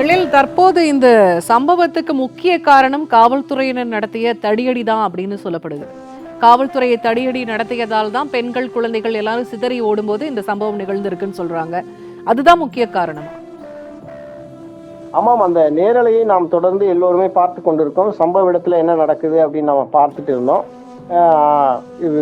எழில் தற்போது இந்த சம்பவத்துக்கு முக்கிய காரணம் காவல்துறையினர் நடத்திய தடியடி தான் அப்படின்னு சொல்லப்படுது. காவல்துறையை தடியடி நடத்தியதால் தான் பெண்கள் குழந்தைகள் எல்லாரும் சிதறி ஓடும்போது இந்த சம்பவம் நிகழ்ந்திருக்குன்னு சொல்றாங்க. அதுதான் முக்கிய காரணம்? ஆமாம் அந்த நேரலையை நாம் தொடர்ந்து எல்லோருமே பார்த்து கொண்டிருக்கோம். சம்பவ இடத்துல என்ன நடக்குது அப்படின்னு நம்ம பார்த்துட்டு இருந்தோம்.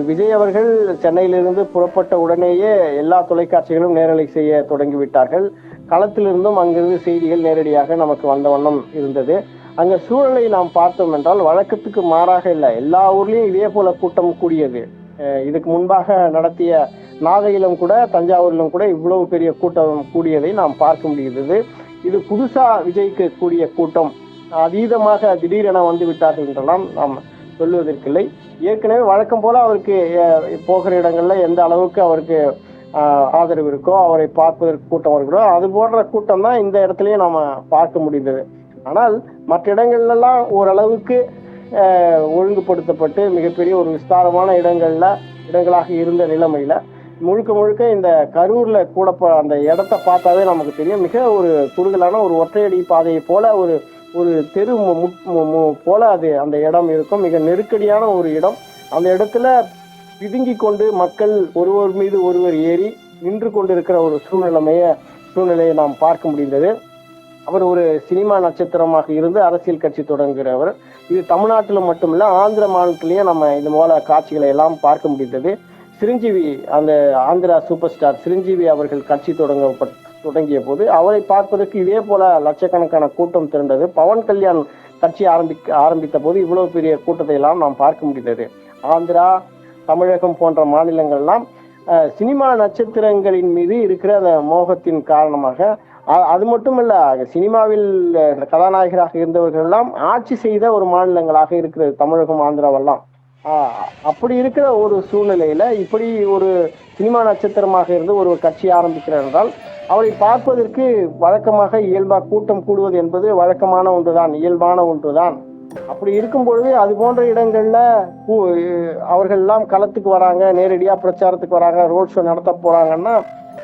விஜய் அவர்கள் சென்னையிலிருந்து புறப்பட்ட உடனேயே எல்லா தொலைக்காட்சிகளும் நேரலை செய்ய தொடங்கிவிட்டார்கள். களத்திலிருந்தும் அங்கிருந்து செய்திகள் நேரடியாக நமக்கு வந்த வண்ணம் இருந்தது. அங்கே சூழலை நாம் பார்த்தோம் என்றால் வழக்கத்துக்கு மாறாக இல்லை எல்லா ஊர்லேயும் இதே போல கூட்டம் கூடியது. இதுக்கு முன்பாக நடத்திய நாகையிலும் கூட தஞ்சாவூரிலும் கூட இவ்வளவு பெரிய கூட்டம் கூடியதை நாம் பார்க்க முடிகிறது இது புதுசா விஜய்க்கு கூடிய கூட்டம். அதீதமாக திடீரென வந்து விட்டார்கள் என்றெல்லாம் நாம் சொல்லுவதற்கில்லை. ஏற்கனவே வழக்கம் போல அவருக்கு போகிற இடங்கள்ல எந்த அளவுக்கு அவருக்கு ஆதரவு இருக்கோ அவரை பார்ப்பதற்கு கூட்டம் இருக்கிறோ அது போன்ற கூட்டம் தான் இந்த இடத்துலயும் நாம பார்க்க முடிந்தது. ஆனால் மற்ற இடங்கள்லாம் ஓரளவுக்கு ஒழுங்குபடுத்தப்பட்டு மிகப்பெரிய ஒரு விஸ்தாரமான இடங்கள்ல இடங்களாக இருந்த நிலைமையில முழுக்க முழுக்க இந்த கரூர்ல கூட அந்த இடத்த பார்த்தாவே நமக்கு தெரியும். மிக ஒரு குறுகலான ஒரு ஒற்றையடி பாதையை போல ஒரு ஒரு தெரு மு- போல அது அந்த இடம் இருக்கும். மிக நெருக்கடியான ஒரு இடம். அந்த இடத்துல பிதுங்கி கொண்டு மக்கள் ஒருவர் மீது ஒருவர் ஏறி நின்று கொண்டிருக்கிற ஒரு சூழ்நிலைமைய சூழ்நிலையை நாம் பார்க்க முடிந்தது. அவர் ஒரு சினிமா நட்சத்திரமாக இருந்து அரசியல் கட்சி தொடங்குகிறவர். இது தமிழ்நாட்டில் மட்டுமில்ல ஆந்திர மாநிலத்திலேயே நம்ம இது போல காட்சிகளை எல்லாம் பார்க்க முடிந்தது. சிரஞ்சீவி அந்த ஆந்திரா சூப்பர் ஸ்டார் சிரஞ்சீவி அவர்கள் கட்சி தொடங்கப்பட்ட தொடங்கிய போது அவரை பார்ப்பதற்கு இதே போல லட்சக்கணக்கான கூட்டம் திரண்டது. பவன் கல்யாண் கட்சி ஆரம்பிக்க ஆரம்பித்த போது இவ்வளவு பெரிய கூட்டத்தை எல்லாம் நாம் பார்க்க முடிந்தது. ஆந்திரா தமிழகம் போன்ற மாநிலங்கள்லாம் சினிமா நட்சத்திரங்களின் மீது இருக்கிற அந்த மோகத்தின் காரணமாக அது அது மட்டுமல்ல சினிமாவில் கதாநாயகராக இருந்தவர்கள் எல்லாம் ஆட்சி செய்த ஒரு மாநிலங்களாக இருக்கிறது தமிழகம் ஆந்திராவெல்லாம். அப்படி இருக்கிற ஒரு சூழ்நிலையில இப்படி ஒரு சினிமா நட்சத்திரமாக இருந்து ஒரு கட்சி ஆரம்பிக்கிறார் என்றால் அவரை பார்ப்பதற்கு வழக்கமாக இயல்பா கூட்டம் கூடுவது என்பது வழக்கமான ஒன்றுதான் இயல்பான ஒன்றுதான். அப்படி இருக்கும் பொழுது அது போன்ற இடங்கள்ல கூ- அவர்கள் எல்லாம் களத்துக்கு வராங்க நேரடியா பிரச்சாரத்துக்கு வராங்க ரோட் ஷோ நடத்த போறாங்கன்னா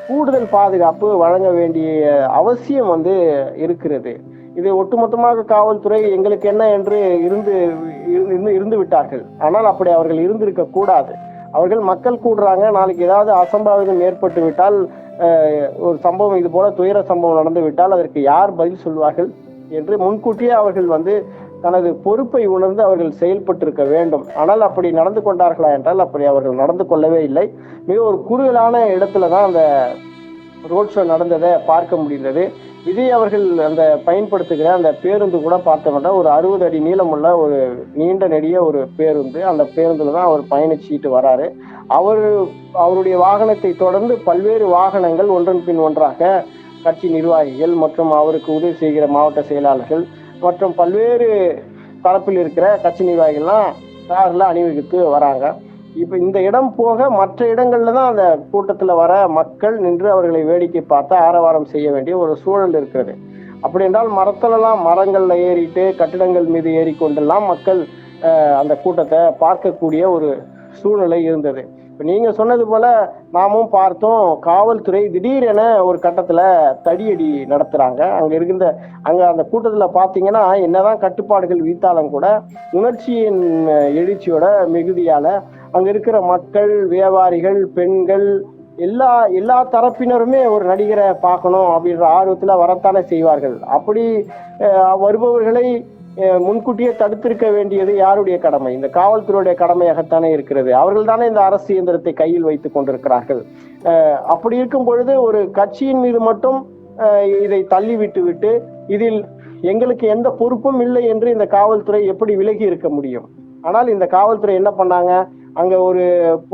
கூடுதல் பாதுகாப்பு வழங்க வேண்டிய அவசியம் வந்து இருக்கிறது. இது ஒட்டுமொத்தமாக காவல்துறை எங்களுக்கு என்ன என்று இருந்து இருந்து இருந்து விட்டார்கள். ஆனால் அப்படி அவர்கள் இருந்திருக்க கூடாது. அவர்கள் மக்கள் கூடுறாங்க நாளைக்கு ஏதாவது அசம்பாவிதம் ஏற்பட்டு விட்டால் ஒரு சம்பவம் இது போல துயர சம்பவம் நடந்து விட்டால் அதற்கு யார் பதில் சொல்வார்கள் என்று முன்கூட்டியே அவர்கள் வந்து தனது பொறுப்பை உணர்ந்து அவர்கள் செயல்பட்டிருக்க வேண்டும். ஆனால் அப்படி நடந்து கொண்டார்களா என்றால் அப்படி அவர்கள் நடந்து கொள்ளவே இல்லை. மிக ஒரு குறுகலான இடத்துல தான் அந்த ரோட் ஷோ நடந்ததை பார்க்க முடிந்தது. விஜய் அவர்கள் அந்த பயன்படுத்துகிற அந்த பேருந்து கூட பார்த்தோம்னா ஒரு அறுபது அடி நீளமுள்ள ஒரு நீண்ட நெடிய ஒரு பேருந்து அந்த பேருந்துல தான் அவர் பயணிச்சுட்டு வராரு. அவர் அவருடைய வாகனத்தை தொடர்ந்து பல்வேறு வாகனங்கள் ஒன்றன் பின் ஒன்றாக கட்சி நிர்வாகிகள் மற்றும் அவருக்கு உதவி செய்கிற மாவட்ட செயலாளர்கள் மற்றும் பல்வேறு தரப்பில் இருக்கிற கட்சி நிர்வாகிகள்லாம் கார்ல அணிவகுத்து வராங்க. இப்ப இந்த இடம் போக மற்ற இடங்கள்ல தான் அந்த கூட்டத்துல வர மக்கள் நின்று அவர்களை வேடிக்கை பார்த்து ஆரவாரம் செய்ய வேண்டிய ஒரு சூழல் இருக்கிறது. அப்படி என்றால் மரத்துலலாம் மரங்கள்ல ஏறிட்டு கட்டிடங்கள் மீது ஏறிக்கொண்டெல்லாம் மக்கள் அந்த கூட்டத்தை பார்க்கக்கூடிய ஒரு சூழ்நிலை இருந்தது. இப்ப நீங்க சொன்னது போல நாமும் பார்த்தோம் காவல்துறை திடீரென ஒரு கட்டத்துல தடியடி நடத்துறாங்க. அங்க இருக்கின்ற அங்க அந்த கூட்டத்துல பாத்தீங்கன்னா என்னதான் கட்டுப்பாடுகள் வீத்தாலும் கூட உணர்ச்சியின் எழுச்சியோட மிகுதியால் அங்க இருக்கிற மக்கள் வியாபாரிகள் பெண்கள் எல்லா எல்லா தரப்பினருமே ஒரு நடிகரை பார்க்கணும் அப்படின்ற ஆர்வத்துல வரத்தானே செய்வார்கள். அப்படி வருபவர்களை முன்கூட்டியே தடுத்திருக்க வேண்டியது யாருடைய கடமை? இந்த காவல்துறையுடைய கடமையாகத்தானே இருக்கிறது. அவர்கள் தானே இந்த அரசு இயந்திரத்தை கையில் வைத்துக் கொண்டிருக்கிறார்கள். அப்படி இருக்கும் பொழுது ஒரு கட்சியின் மீது மட்டும் இதை தள்ளி விட்டு விட்டு இதில் எங்களுக்கு எந்த பொறுப்பும் இல்லை என்று இந்த காவல்துறை எப்படி விலகி இருக்க முடியும்? ஆனால் இந்த காவல்துறை என்ன பண்ணாங்க? அங்க ஒரு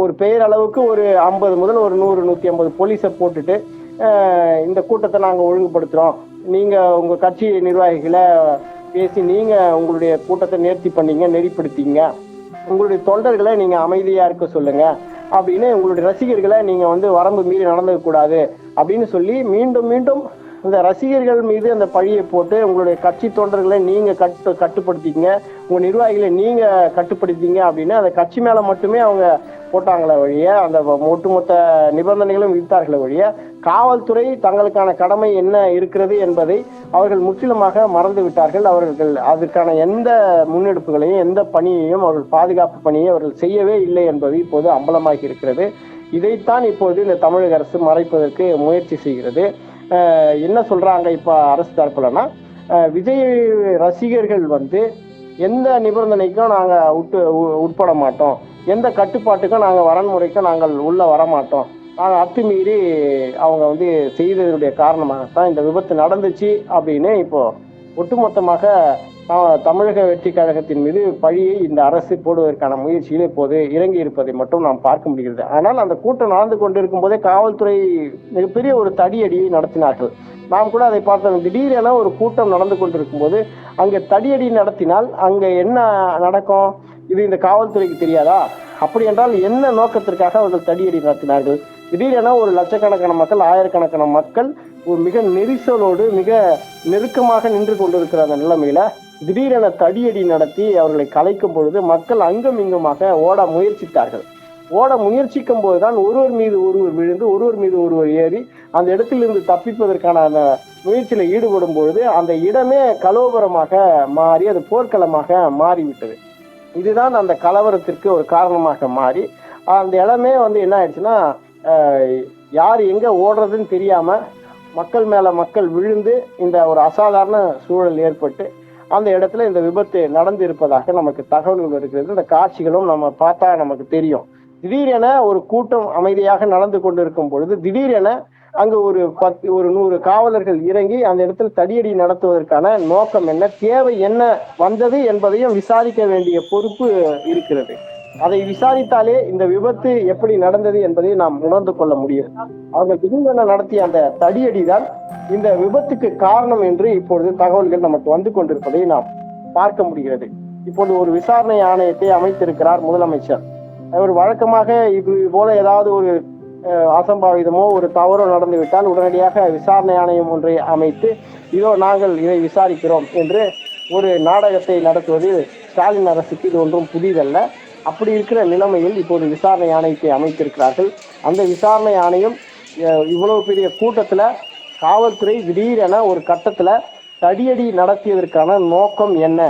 ஒரு பெயர் அளவுக்கு ஒரு ஐம்பது முதல் ஒரு நூறு நூத்தி ஐம்பது போலீஸை போட்டுட்டு இந்த கூட்டத்தை நாங்க ஒழுங்குபடுத்துறோம். நீங்க உங்க கட்சி நிர்வாகிகளை பேசி நீங்க உங்களுடைய கூட்டத்தை நேர்த்தி பண்ணீங்க நெறிப்படுத்திங்க. உங்களுடைய தொண்டர்களை நீங்க அமைதியா இருக்க சொல்லுங்க. அப்படின்னு உங்களுடைய ரசிகர்களை நீங்க வந்து வரம்பு மீறி நடந்துக்க கூடாது அப்படின்னு சொல்லி மீண்டும் மீண்டும் இந்த ரசிகர்கள் மீது அந்த பழியை போட்டு உங்களுடைய கட்சி தொண்டர்களை நீங்க கட்டு கட்டுப்படுத்திங்க உங்க நிர்வாகிகளை நீங்க கட்டுப்படுத்திங்க அப்படின்னு அந்த கட்சி மேல மட்டுமே அவங்க போட்டாங்களே வழிய அந்த ஒட்டுமொத்த நிபந்தனைகளும் விதித்தார்களே வழிய காவல்துறை தங்களுக்கான கடமை என்ன இருக்கிறது என்பதை அவர்கள் முற்றிலுமாக மறந்து விட்டார்கள். அவர்கள் அதற்கான எந்த முன்னெடுப்புகளையும் எந்த பணியையும் அவர்கள் பாதுகாப்பு பணியை அவர்கள் செய்யவே இல்லை என்பது இப்போது அம்பலமாகி இருக்கிறது. இதைத்தான் இப்போது இந்த தமிழக அரசு மறைப்பதற்கு முயற்சி செய்கிறது. என்ன சொல்கிறாங்க இப்போ அரசு தரப்புலன்னா விஜய் ரசிகர்கள் வந்து எந்த நிபந்தனைக்கும் நாங்கள் உட்டு உ- உட்பட மாட்டோம். எந்த கட்டுப்பாட்டுக்கும் நாங்கள் வரன்முறைக்கும் நாங்கள் உள்ளே வர மாட்டோம் நாங்கள் அத்துமீறி அவங்க வந்து செய்ததனுடைய காரணமாகத்தான் இந்த விபத்து நடந்துச்சு அப்படின்னு இப்போது ஒட்டுமொத்தமாக தமிழக வெற்றி கழகத்தின் மீது பழியை இந்த அரசு போடுவதற்கான முயற்சியில் இப்போது இறங்கி இருப்பதை மட்டும் நாம் பார்க்க முடிகிறது. ஆனால் அந்த கூட்டம் நடந்து கொண்டிருக்கும் போதே காவல்துறை மிகப்பெரிய ஒரு தடியடியை நடத்தினார்கள். நாம் கூட அதை பார்த்தோம். திடீரென ஒரு கூட்டம் நடந்து கொண்டிருக்கும் போது அங்கே தடியடி நடத்தினால் அங்கே என்ன நடக்கும்? இது இந்த காவல்துறைக்கு தெரியாதா? அப்படி என்றால் என்ன நோக்கத்திற்காக அவர்கள் தடியடி நடத்தினார்கள்? திடீரென ஒரு லட்சக்கணக்கான மக்கள் ஆயிரக்கணக்கான மக்கள் மிக நெரிசலோடு மிக நெருக்கமாக நின்று கொண்டிருக்கிற அந்த நிலைமையில. திடீரென தடியடி நடத்தி அவர்களை கலைக்கும் பொழுது மக்கள் அங்கும் இங்குமாக ஓட முயற்சித்தார்கள். ஓட முயற்சிக்கும் போதுதான் ஒருவர் மீது ஒருவர் விழுந்து ஒருவர் மீது ஒருவர் ஏறி அந்த இடத்திலிருந்து தப்பிப்பதற்கான அந்த முயற்சியில் ஈடுபடும் பொழுது அந்த இடமே கலோபரமாக மாறி அது போர்க்களமாக மாறிவிட்டது. இதுதான் அந்த கலவரத்திற்கு ஒரு காரணமாக மாறி அந்த இடமே வந்து என்ன ஆயிடுச்சுன்னா யார் எங்க ஓடுறதுன்னு தெரியாம மக்கள் மேல மக்கள் விழுந்து இந்த ஒரு அசாதாரண சூழல் ஏற்பட்டு அந்த இடத்துல இந்த விபத்து நடந்து இருப்பதாக நமக்கு தகவல்கள் இருக்கிறது. இந்த காட்சிகளும் நம்ம பார்த்தா நமக்கு தெரியும். திடீரென ஒரு கூட்டம் அமைதியாக நடந்து கொண்டிருக்கும் பொழுது திடீரென அங்கு ஒரு பத்து ஒரு நூறு காவலர்கள் இறங்கி அந்த இடத்துல தடியடி நடத்துவதற்கான நோக்கம் என்ன தேவை என்ன வந்தது என்பதையும் விசாரிக்க வேண்டிய பொறுப்பு இருக்கிறது. அதை விசாரித்தாலே இந்த விபத்து எப்படி நடந்தது என்பதை நாம் உணர்ந்து கொள்ள முடியும். அவர்கள் திடீரென நடத்திய அந்த தடியடிதான் இந்த விபத்துக்கு காரணம் என்று இப்பொழுது தகவல்கள் நமக்கு வந்து கொண்டிருப்பதை நாம் பார்க்க முடிகிறது. இப்போது ஒரு விசாரணை ஆணையத்தை அமைத்திருக்கிறார் முதலமைச்சர். அவர் வழக்கமாக இது போல ஏதாவது ஒரு அசம்பாவிதமோ ஒரு தவறோ நடந்துவிட்டால் உடனடியாக விசாரணை ஆணையம் ஒன்றை அமைத்து இதோ நாங்கள் இதை விசாரிக்கிறோம் என்று ஒரு நாடகத்தை நடத்துவது ஸ்டாலின் அரசுக்கு இது ஒன்றும் புதிதல்ல. அப்படி இருக்கிற நிலைமையில் இப்போது விசாரணை ஆணையத்தை அமைத்திருக்கிறார்கள். அந்த விசாரணை ஆணையம் இவ்வளவு பெரிய கூட்டத்தில் காவல்துறை திடீரென ஒரு கட்டத்தில் தடியடி நடத்தியதற்கான நோக்கம் என்ன?